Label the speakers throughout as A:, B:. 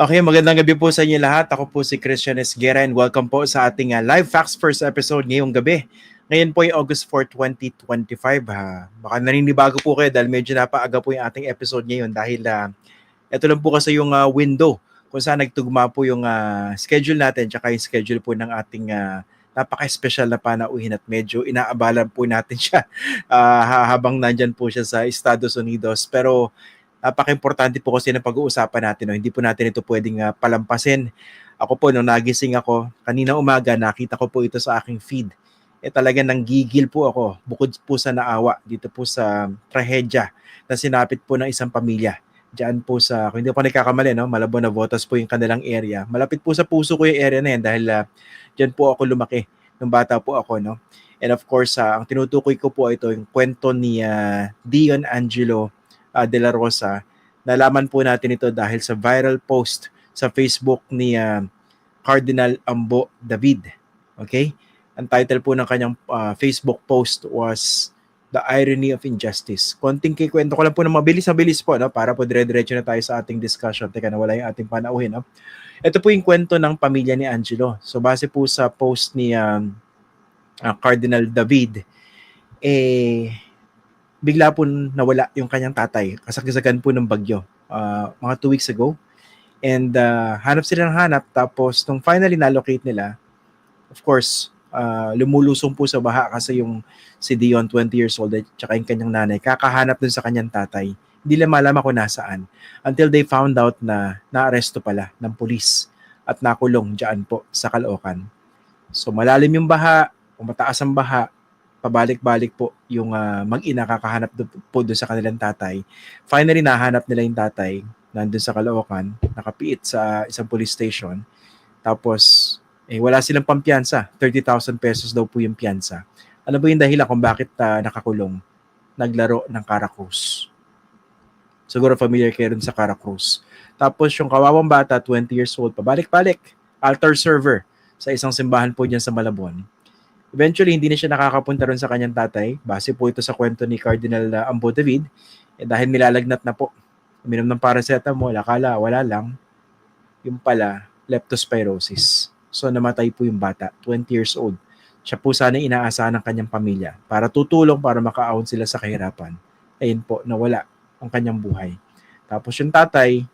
A: Okay, magandang gabi po sa inyo lahat. Ako po si Christian Esguera and welcome po sa ating uh, live facts first episode ngayong gabi. Ngayon po ay August 4, 2025. Ha. Baka naninibago po kayo dahil medyo napaaga po yung ating episode ngayon dahil uh, ito lang po kasi yung uh, window kung saan nagtugma po yung uh, schedule natin tsaka yung schedule po ng ating uh, napaka-special na panauhin at medyo inaabalan po natin siya uh, habang nandyan po siya sa Estados Unidos. Pero napaka-importante po kasi ng pag-uusapan natin. No? Hindi po natin ito pwedeng uh, palampasin. Ako po, nung nagising ako, kanina umaga, nakita ko po ito sa aking feed. Eh talaga nang gigil po ako, bukod po sa naawa dito po sa trahedya na sinapit po ng isang pamilya. Diyan po sa, kung hindi po nagkakamali, no? Malabo na Votas po yung kanilang area. Malapit po sa puso ko yung area na yan dahil uh, diyan po ako lumaki nung bata po ako, no? And of course, uh, ang tinutukoy ko po ito yung kwento ni uh, Dion Angelo uh, De La Rosa. Nalaman po natin ito dahil sa viral post sa Facebook ni uh, Cardinal Ambo David. Okay? Ang title po ng kanyang uh, Facebook post was The Irony of Injustice. Konting kikwento ko lang po ng mabilis-mabilis po no? para po dire-diretso na tayo sa ating discussion. Teka, nawala yung ating panauhin. No? Ito po yung kwento ng pamilya ni Angelo. So base po sa post ni um, uh, Cardinal David, eh, bigla po nawala yung kanyang tatay. Kasagsagan po ng bagyo uh, mga two weeks ago. And uh, hanap sila ng hanap. Tapos, nung finally na-locate nila, of course, uh, lumulusong po sa baha kasi yung si Dion, 20 years old, at saka yung kanyang nanay, kakahanap dun sa kanyang tatay. Hindi lang malaman kung nasaan. Until they found out na naaresto pala ng pulis at nakulong dyan po sa Caloocan. So malalim yung baha, o mataas ang baha, pabalik-balik po yung uh, mag-ina kakahanap do, po doon sa kanilang tatay. Finally, nahanap nila yung tatay nandun sa Caloocan, nakapiit sa isang police station. Tapos, eh, wala silang pampiyansa. 30,000 pesos daw po yung piyansa. Ano ba yung dahilan kung bakit uh, nakakulong? Naglaro ng Caracruz. Siguro familiar kayo rin sa Caracruz. Tapos yung kawawang bata, 20 years old, pabalik-balik, altar server sa isang simbahan po dyan sa Malabon. Eventually, hindi na siya nakakapunta ron sa kanyang tatay. Base po ito sa kwento ni Cardinal uh, Ambo David. Eh, dahil nilalagnat na po. Uminom ng paracetamol, akala wala lang. Yung pala, leptospirosis. So namatay po yung bata, 20 years old. Siya po sana inaasahan ng kanyang pamilya para tutulong para makaahon sila sa kahirapan. Ayun po, nawala ang kanyang buhay. Tapos yung tatay,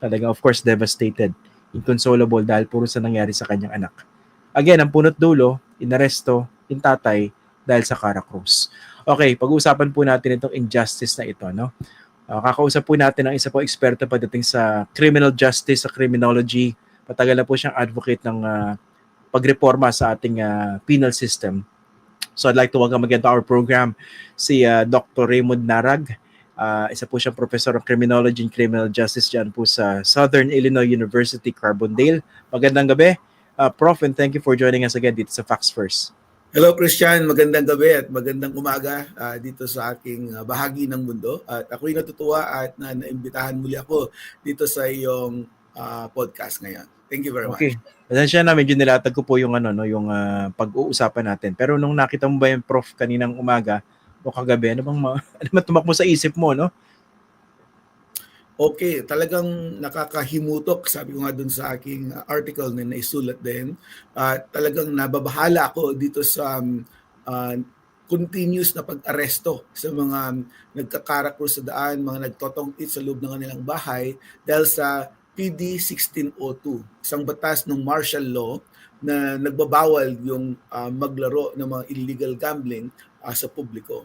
A: talaga of course devastated, inconsolable dahil puro sa nangyari sa kanyang anak. Again, ang punot dulo, inaresto yung tatay dahil sa Caracruz. Okay, pag-uusapan po natin itong injustice na ito. No? Uh, kakausap po natin ang isa po eksperto pagdating sa criminal justice, sa criminology. Patagal na po siyang advocate ng uh, pagreforma sa ating uh, penal system. So I'd like to welcome again to our program si uh, Dr. Raymond Narag. Uh, isa po siyang professor of criminology and criminal justice dyan po sa Southern Illinois University, Carbondale. Magandang gabi, uh, Prof, and thank you for joining us again dito sa Facts First.
B: Hello Christian, magandang gabi at magandang umaga uh, dito sa aking uh, bahagi ng mundo. At ako'y natutuwa at na naimbitahan muli ako dito sa iyong uh, podcast ngayon. Thank you very
A: okay.
B: much.
A: Pasensya na, medyo nilatag ko po yung ano no, yung uh, pag-uusapan natin. Pero nung nakita mo ba yung prof kaninang umaga o kagabi, ano bang ma- ano tumakbo sa isip mo, no?
B: Okay, talagang nakakahimutok, sabi ko nga dun sa aking article na naisulat din. Uh, talagang nababahala ako dito sa um, uh, continuous na pag-aresto sa mga nagkakarakro sa daan, mga nagtotong-it sa loob ng kanilang bahay dahil sa PD 1602, isang batas ng martial law na nagbabawal yung uh, maglaro ng mga illegal gambling uh, sa publiko.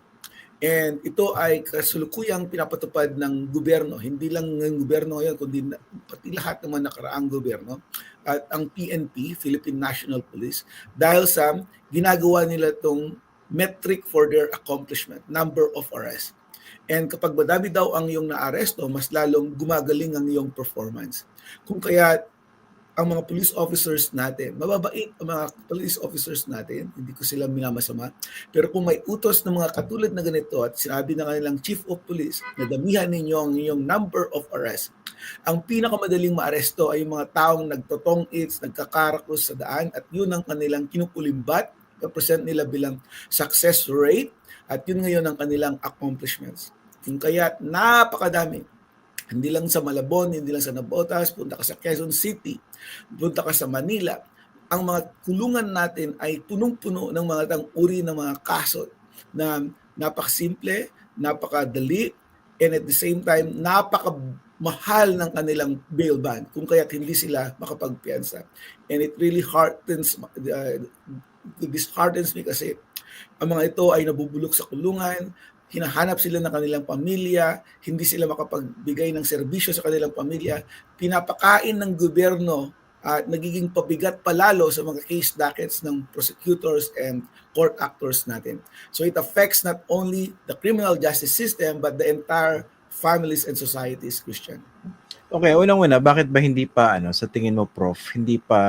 B: And ito ay kasulukuyang pinapatupad ng gobyerno, hindi lang ng gobyerno ngayon, kundi na, pati lahat mga nakaraang gobyerno, at ang PNP, Philippine National Police, dahil sa ginagawa nila itong metric for their accomplishment, number of arrests. And kapag madami daw ang iyong naaresto, mas lalong gumagaling ang iyong performance. Kung kaya ang mga police officers natin, mababait ang mga police officers natin, hindi ko sila minamasama, pero kung may utos ng mga katulad na ganito at sinabi ng kanilang chief of police na damihan ninyo ang inyong number of arrests, ang pinakamadaling maaresto ay yung mga taong nagtotong its, nagkakarakros sa daan at yun ang kanilang kinukulimbat, present nila bilang success rate at yun ngayon ang kanilang accomplishments. Yung kaya napakadami Hindi lang sa Malabon, hindi lang sa Nabotas, punta ka sa Quezon City, punta ka sa Manila. Ang mga kulungan natin ay punong-puno ng mga tang uri ng mga kaso na napakasimple, napakadali, and at the same time, napakamahal ng kanilang bail bond kung kaya't hindi sila makapagpiyansa. And it really heartens, uh, disheartens me kasi ang mga ito ay nabubulok sa kulungan, hinahanap sila ng kanilang pamilya, hindi sila makapagbigay ng serbisyo sa kanilang pamilya, pinapakain ng gobyerno at nagiging pabigat palalo sa mga case dockets ng prosecutors and court actors natin. So it affects not only the criminal justice system but the entire families and societies, Christian.
A: Okay, unang-una, bakit ba hindi pa, ano, sa tingin mo, Prof, hindi pa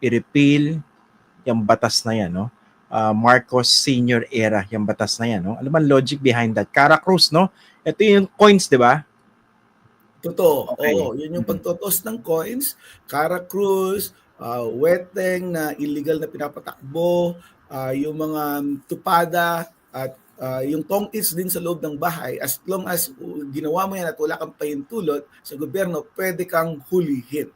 A: i-repeal yung batas na yan, no? Uh, Marcos Senior era, yung batas na yan, no? Ano man logic behind that? Cara Cruz, no? Ito yung coins, di ba?
B: Totoo.
A: Okay.
B: Oo, yun yung pagtotos ng coins, Cara Cruz, uh, weteng na illegal na pinapatakbo, uh, yung mga tupada at uh, yung tongkits din sa loob ng bahay, as long as ginawa mo yan at wala kang pahintulot sa gobyerno, pwede kang hulihin.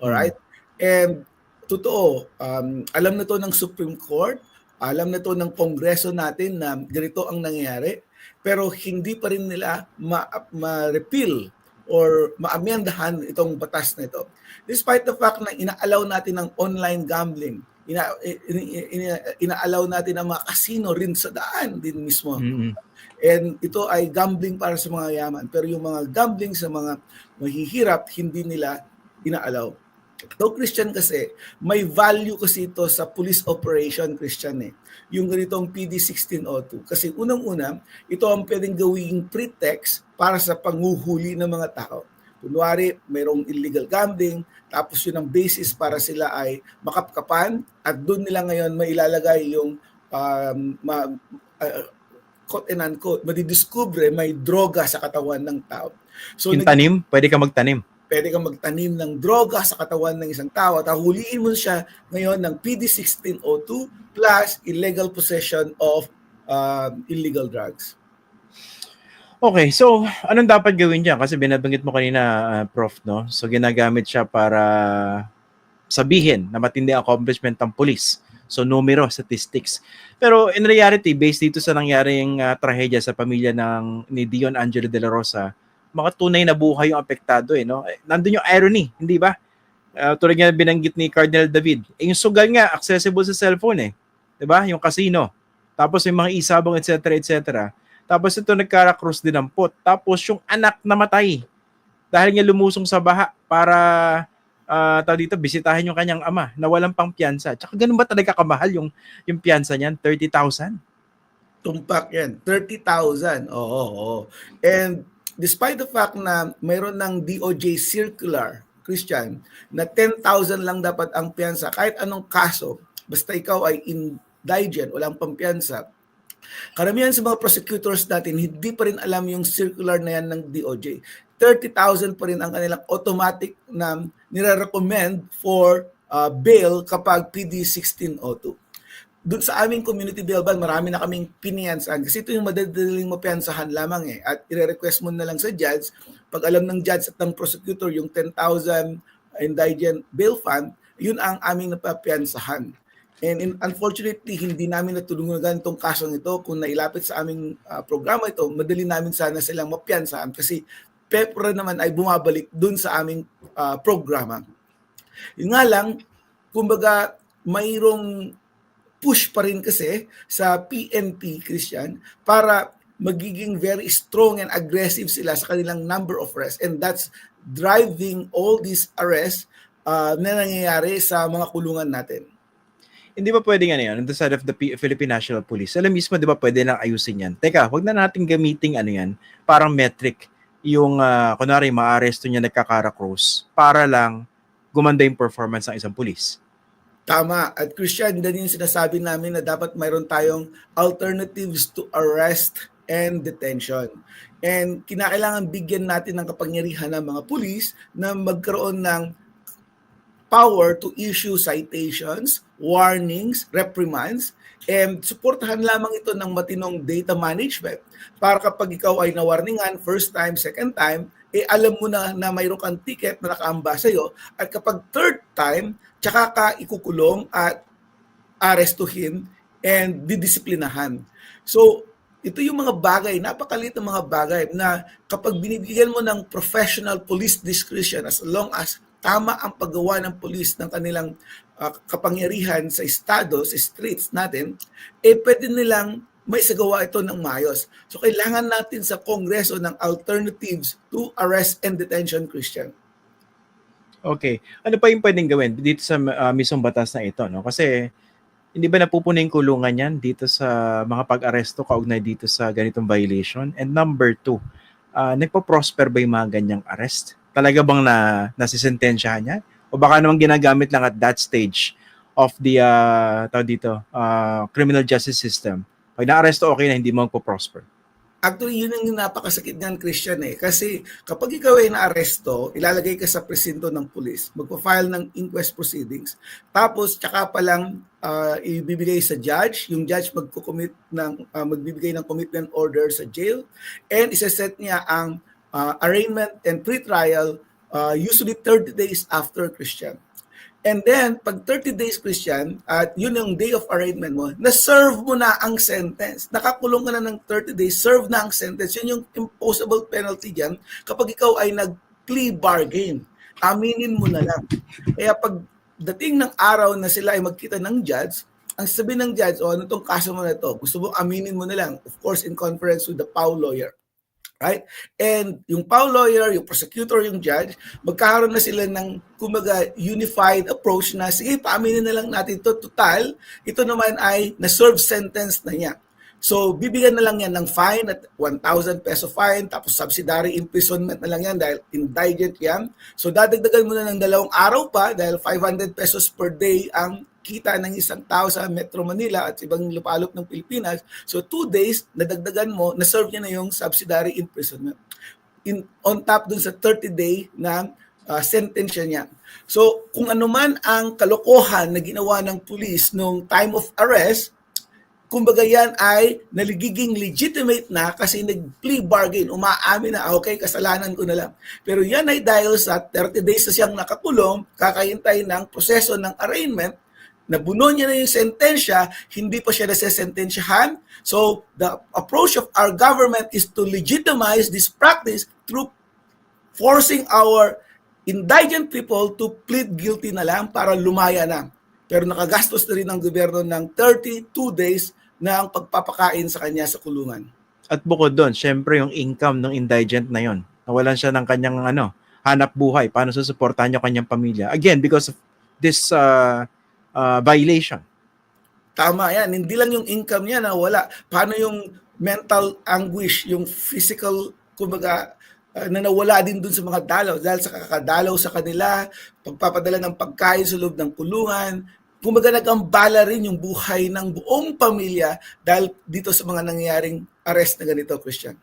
B: Alright? And totoo, um, alam na to ng Supreme Court, alam na to ng Kongreso natin na ganito ang nangyayari, pero hindi pa rin nila ma- ma-repeal or maamyandahan itong batas na ito. Despite the fact na inaalaw natin ang online gambling, ina, ina, ina, inaalaw natin ang mga casino rin sa daan din mismo.
A: Mm-hmm.
B: And ito ay gambling para sa mga yaman. Pero yung mga gambling sa mga mahihirap, hindi nila inaalaw. Ito Christian kasi, may value kasi ito sa police operation Christian eh. Yung ganitong PD 1602. Kasi unang-una, ito ang pwedeng gawing pretext para sa panguhuli ng mga tao. Kunwari, mayroong illegal gambling, tapos yun ang basis para sila ay makapkapan at doon nila ngayon mailalagay yung um, ma, uh, quote and unquote, madidiscover may droga sa katawan ng tao.
A: So, yung tanim, pwede ka magtanim
B: pwede kang magtanim ng droga sa katawan ng isang tao at huliin mo siya ngayon ng PD 1602 plus illegal possession of uh, illegal drugs.
A: Okay, so anong dapat gawin diyan kasi binabanggit mo kanina uh, prof no. So ginagamit siya para sabihin na matindi accomplishment ng police. So numero, statistics. Pero in reality, based dito sa nangyaring uh, trahedya sa pamilya ng ni Dion Angelo de la Rosa, mga tunay na buhay yung apektado eh, no? Nandun yung irony, hindi ba? Uh, tulad nga binanggit ni Cardinal David, eh, yung sugal nga, accessible sa cellphone eh. Di ba? Yung casino. Tapos yung mga isabong, etc., etc. Tapos ito nagkara-cross din ang pot. Tapos yung anak namatay. Dahil nga lumusong sa baha para uh, tawag dito, bisitahin yung kanyang ama na walang pang piyansa. Tsaka ganun ba talaga kamahal yung, yung piyansa niyan? 30,000?
B: Tumpak yan. 30,000. Oo, oo. And despite the fact na mayroon ng DOJ circular, Christian, na 10,000 lang dapat ang piyansa, kahit anong kaso, basta ikaw ay indigent, walang pampiyansa, karamihan sa mga prosecutors natin, hindi pa rin alam yung circular na yan ng DOJ. 30,000 pa rin ang kanilang automatic na nire-recommend for uh, bail kapag PD 1602 doon sa aming community bail ban, marami na kaming piniyansahan. Kasi ito yung madadaling mapiyansahan lamang eh. At i-request mo na lang sa judge, pag alam ng judge at ng prosecutor yung 10,000 indigent bail fund, yun ang aming napapiyansahan. And in, unfortunately, hindi namin natulungan itong kasong ito. Kung nailapit sa aming uh, programa ito, madali namin sana silang mapiyansahan kasi PEPRA naman ay bumabalik dun sa aming uh, programa. Yun nga lang, kumbaga, mayroong push pa rin kasi sa PNP, Christian, para magiging very strong and aggressive sila sa kanilang number of arrests. And that's driving all these arrests uh, na nangyayari sa mga kulungan natin.
A: Hindi ba pwede nga yan, on the side of the P- Philippine National Police, alam mismo, di ba pwede lang ayusin yan? Teka, wag na natin gamiting ano yan, parang metric, yung, uh, kunwari, maaresto niya nagkakara cross para lang gumanda yung performance ng isang police.
B: Tama. At Christian, din yung sinasabi namin na dapat mayroon tayong alternatives to arrest and detention. And kinakailangan bigyan natin ng kapangyarihan ng mga pulis na magkaroon ng power to issue citations, warnings, reprimands, and suportahan lamang ito ng matinong data management para kapag ikaw ay nawarningan first time, second time, eh alam mo na na mayroon kang ticket na nakaamba sa'yo at kapag third time, tsaka ka ikukulong at arestuhin and didisiplinahan. So, ito yung mga bagay, napakalit ng mga bagay na kapag binibigyan mo ng professional police discretion as long as tama ang paggawa ng police ng kanilang uh, kapangyarihan sa estado, sa streets natin, eh pwede nilang may sagawa ito ng mayos. So kailangan natin sa Kongreso ng alternatives to arrest and detention, Christian.
A: Okay. Ano pa yung pwedeng gawin dito sa uh, mismong batas na ito? No? Kasi hindi ba napupuno yung kulungan yan dito sa mga pag-aresto kaugnay dito sa ganitong violation? And number two, uh, nagpo-prosper ba yung mga ganyang arrest? Talaga bang na nasisentensyahan niya? O baka naman ginagamit lang at that stage of the uh, tawag dito, uh, criminal justice system? Pag na-aresto, okay na, hindi mo magpo-prosper.
B: Actually, yun ang napakasakit niyan, Christian eh. Kasi kapag ikaw ay naaresto, ilalagay ka sa presinto ng pulis, magpa-file ng inquest proceedings, tapos tsaka pa lang uh, ibibigay sa judge, yung judge magko-commit ng uh, magbibigay ng commitment order sa jail and isa-set niya ang uh, arraignment and pre-trial uh, usually 30 days after Christian. And then, pag 30 days Christian, at yun yung day of arraignment mo, na-serve mo na ang sentence. Nakakulong ka na ng 30 days, serve na ang sentence. Yun yung imposable penalty dyan kapag ikaw ay nag-plea bargain. Aminin mo na lang. Kaya pag dating ng araw na sila ay magkita ng judge, ang sabi ng judge, oh, ano tong kaso mo na to? Gusto mo aminin mo na lang. Of course, in conference with the PAW lawyer. Right? And yung PAW lawyer, yung prosecutor, yung judge, magkakaroon na sila ng kumaga unified approach na sige, paaminin na lang natin ito. Total, ito naman ay na-serve sentence na niya. So, bibigyan na lang yan ng fine at 1,000 peso fine, tapos subsidiary imprisonment na lang yan dahil indigent yan. So, dadagdagan mo na ng dalawang araw pa dahil 500 pesos per day ang kita ng isang tao sa Metro Manila at ibang lupalop ng Pilipinas. So two days, nadagdagan mo, na-serve niya na yung subsidiary imprisonment. In, on top dun sa 30-day na uh, sentensya niya. So kung ano man ang kalokohan na ginawa ng police nung time of arrest, kumbaga yan ay naligiging legitimate na kasi nag-plea bargain, umaamin na, okay, kasalanan ko na lang. Pero yan ay dahil sa 30 days na siyang nakakulong, kakahintay ng proseso ng arraignment, nabuno niya na yung sentensya, hindi pa siya nasesentensyahan. So, the approach of our government is to legitimize this practice through forcing our indigent people to plead guilty na lang para lumaya na. Pero nakagastos na rin ng gobyerno ng 32 days ang pagpapakain sa kanya sa kulungan.
A: At bukod doon, syempre yung income ng indigent na yon. Nawalan siya ng kanyang ano, hanap buhay. Paano susuportahan yung kanyang pamilya? Again, because of this uh, uh, violation.
B: Tama yan. Hindi lang yung income niya na wala. Paano yung mental anguish, yung physical, kumbaga, uh, na nawala din dun sa mga dalaw. Dahil sa kakadalaw sa kanila, pagpapadala ng pagkain sa loob ng kulungan, kumbaga nagambala rin yung buhay ng buong pamilya dahil dito sa mga nangyaring arrest na ganito, Christian.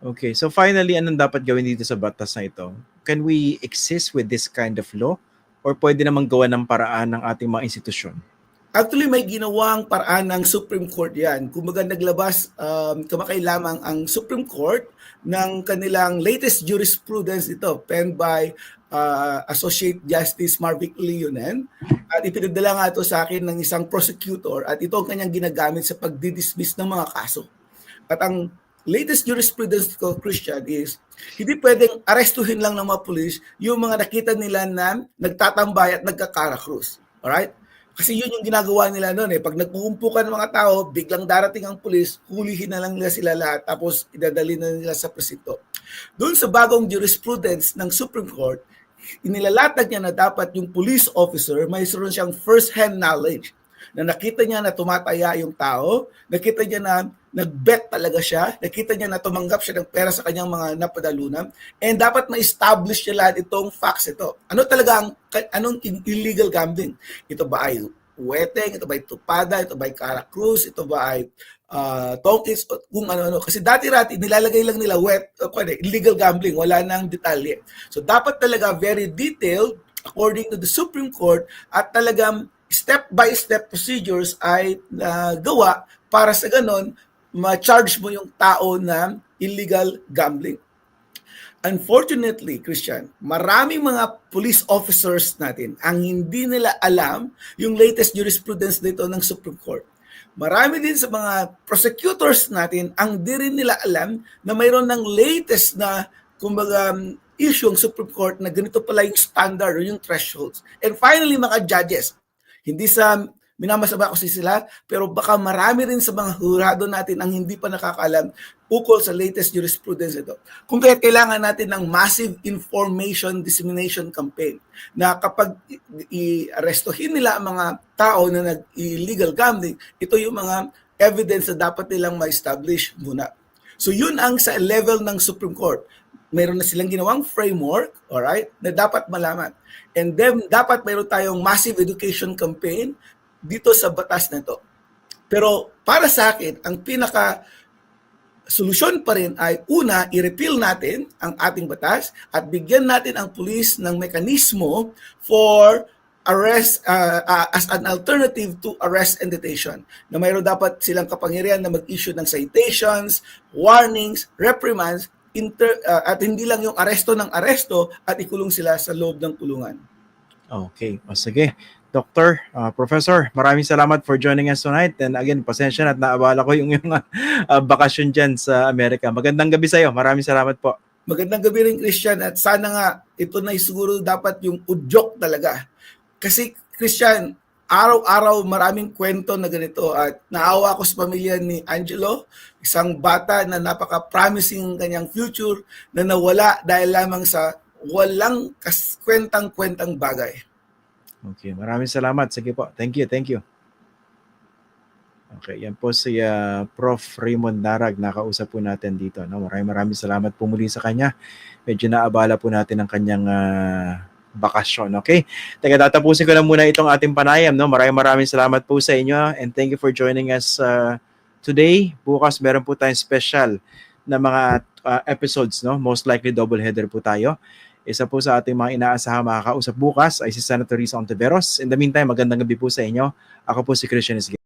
A: Okay, so finally, anong dapat gawin dito sa batas na ito? Can we exist with this kind of law? Or pwede namang gawa ng paraan ng ating mga institusyon?
B: Actually, may ginawang paraan ng Supreme Court yan. Kumbaga naglabas um, kamakay lamang ang Supreme Court ng kanilang latest jurisprudence ito, penned by uh, Associate Justice Marvick Leonen. At ipinadala nga ito sa akin ng isang prosecutor at ito ang kanyang ginagamit sa pagdidismiss ng mga kaso. At ang latest jurisprudence ko, Christian, is hindi pwedeng arestuhin lang ng mga pulis yung mga nakita nila na nagtatambay at nagkakarakrus. Alright? Kasi yun yung ginagawa nila noon eh. Pag nagpuumpukan ng mga tao, biglang darating ang pulis, hulihin na lang nila sila lahat, tapos idadali na nila sa presinto. Doon sa bagong jurisprudence ng Supreme Court, inilalatag niya na dapat yung police officer may siyang first-hand knowledge na nakita niya na tumataya yung tao, nakita niya na nag-bet talaga siya, nakita niya na tumanggap siya ng pera sa kanyang mga napadalunan, and dapat ma-establish niya lahat itong facts ito. Ano talaga ang, anong illegal gambling? Ito ba ay weteng, ito ba ay tupada, ito ba ay Caracruz, ito ba ay uh, tokens, kung ano-ano. Kasi dati-rati, nilalagay lang nila wet, uh, illegal gambling, wala nang detalye. So dapat talaga very detailed according to the Supreme Court at talagang step-by-step procedures ay uh, para sa ganon ma-charge mo yung tao na illegal gambling. Unfortunately, Christian, maraming mga police officers natin ang hindi nila alam yung latest jurisprudence dito ng Supreme Court. Marami din sa mga prosecutors natin ang di rin nila alam na mayroon ng latest na kumbaga um, issue ang Supreme Court na ganito pala yung standard or yung thresholds. And finally, mga judges, hindi sa minamasama ko si sila, pero baka marami rin sa mga hurado natin ang hindi pa nakakaalam ukol sa latest jurisprudence ito. Kung kaya kailangan natin ng massive information dissemination campaign na kapag i-arestohin nila ang mga tao na nag-illegal gambling, ito yung mga evidence na dapat nilang ma-establish muna. So yun ang sa level ng Supreme Court. Meron na silang ginawang framework, alright, na dapat malaman. And then dapat meron tayong massive education campaign dito sa batas na ito. Pero para sa akin, ang pinaka solusyon pa rin ay una, i-repeal natin ang ating batas at bigyan natin ang pulis ng mekanismo for arrest uh, uh, as an alternative to arrest and detention. Na mayroon dapat silang kapangyarihan na mag-issue ng citations, warnings, reprimands, inter, uh, at hindi lang yung aresto ng aresto at ikulong sila sa loob ng kulungan.
A: Okay. O sige. Doctor, uh, Professor, maraming salamat for joining us tonight. And again, pasensya na at naabala ko yung, yung uh, bakasyon dyan sa Amerika. Magandang gabi sa'yo. Maraming salamat po.
B: Magandang gabi rin Christian at sana nga ito na siguro dapat yung udyok talaga. Kasi Christian, araw-araw maraming kwento na ganito at naawa ko sa pamilya ni Angelo, isang bata na napaka-promising ang kanyang future na nawala dahil lamang sa walang kwentang-kwentang bagay.
A: Okay, maraming salamat. Sige po. Thank you, thank you. Okay, yan po si uh, Prof. Raymond Darag. Nakausap po natin dito. No? Maraming maraming salamat po muli sa kanya. Medyo naabala po natin ang kanyang uh, bakasyon. Okay? Teka, tatapusin ko na muna itong ating panayam. No? Maraming maraming salamat po sa inyo and thank you for joining us uh, today. Bukas meron po tayong special na mga uh, episodes. No? Most likely double header po tayo. Isa po sa ating mga inaasahang makakausap bukas ay si Senator Risa Ontiveros. In the meantime, magandang gabi po sa inyo. Ako po si Christian Isgay.